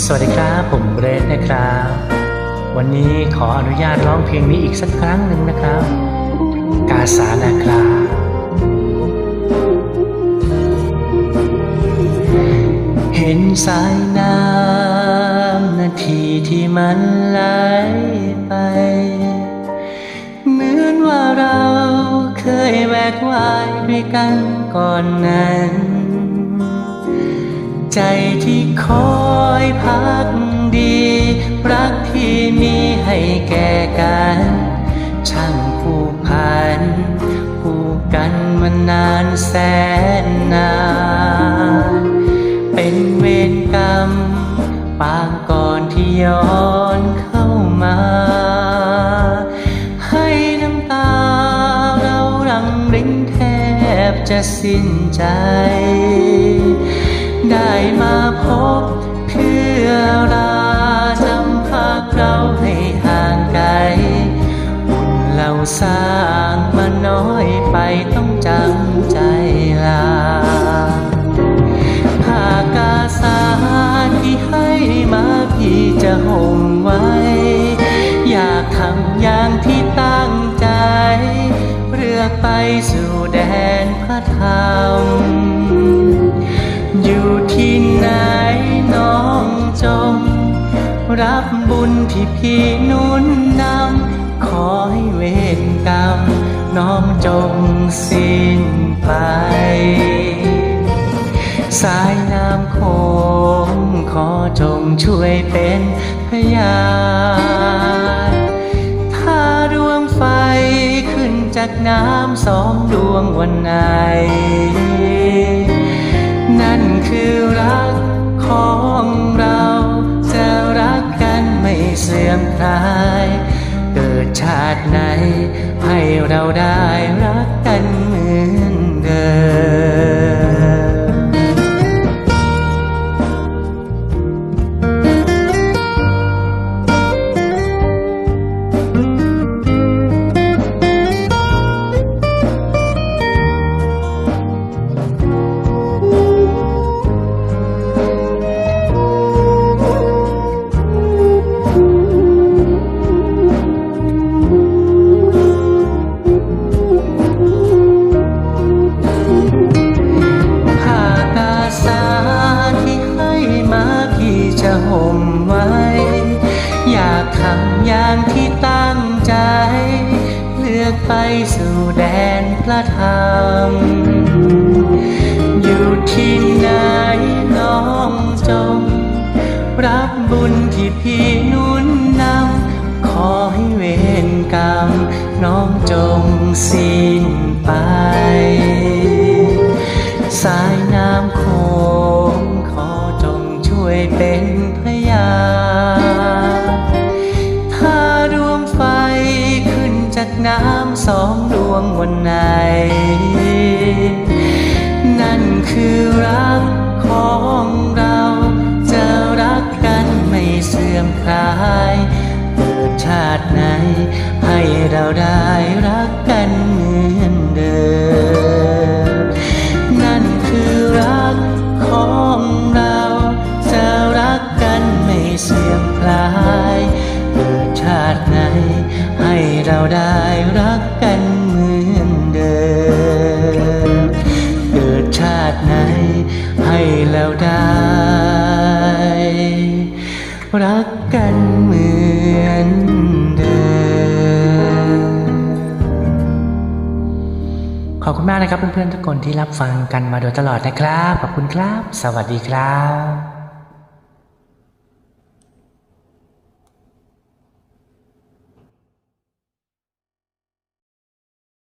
สวัสดีครับ ผมเบรดนะครับ วันนี้ขออนุญาตร้องเพลงนี้อีกสักครั้งหนึ่งนะครับ กาสานะครับเห็นสายน้ำนาทีที่มันไหลไป เหมือนว่าเราเคยแวกวายด้วยกันก่อนนั้น ใจที่คอย พักดี รักที่มีให้แก่กัน ช่างผูกพันผูกกันมานานแสนนาน เป็นเวรกรรม ปางก่อนที่ย้อนเข้ามา ให้น้ำตาเรารังรินแทบจะสิ้นใจ ได้มาพบ เพื่อราจำพาเราให้ห่างไกลบุญเราสร้างมาน้อยไปต้องจำใจลาผ้ากาสาที่ให้มาพี่จะห่มไว้ อยากทำอย่างที่ตั้งใจเรือไปสู่แดนพระธรรม รับบุญที่พี่นุ่นนำ ขอให้เวรกรรม น้องจงสิ้นไป สายน้ำโขงขอจงช่วยเป็นพยานถ้าดวงไฟขึ้นจากน้ำสองดวงวันไหน นั่นคือรักของ มคลาย เกิดชาติไหน ให้เราได้รักกันเหมือน ไปสู่แดนพระธรรม อยู่ที่ไหนน้องจง รับบุญที่พี่นุ่นนำ ขอให้เวรกรรม น้องจงสิ้นไป สาย วงวันไหน นั่นคือรักของเราจะรักกันไม่เสื่อมคลายเกิดชาติไหน ให้เราได้รักกันเหมือนเดิม นั่นคือรักของเราจะรักกันไม่เสื่อมคลายเกิดชาติไหนให้เราได้รักกัน ได้ รักกันเหมือนเดิม ขอบคุณมากนะครับเพื่อนๆทุกคนที่รับฟังกันมาโดยตลอดนะครับ ขอบคุณครับ สวัสดีครับ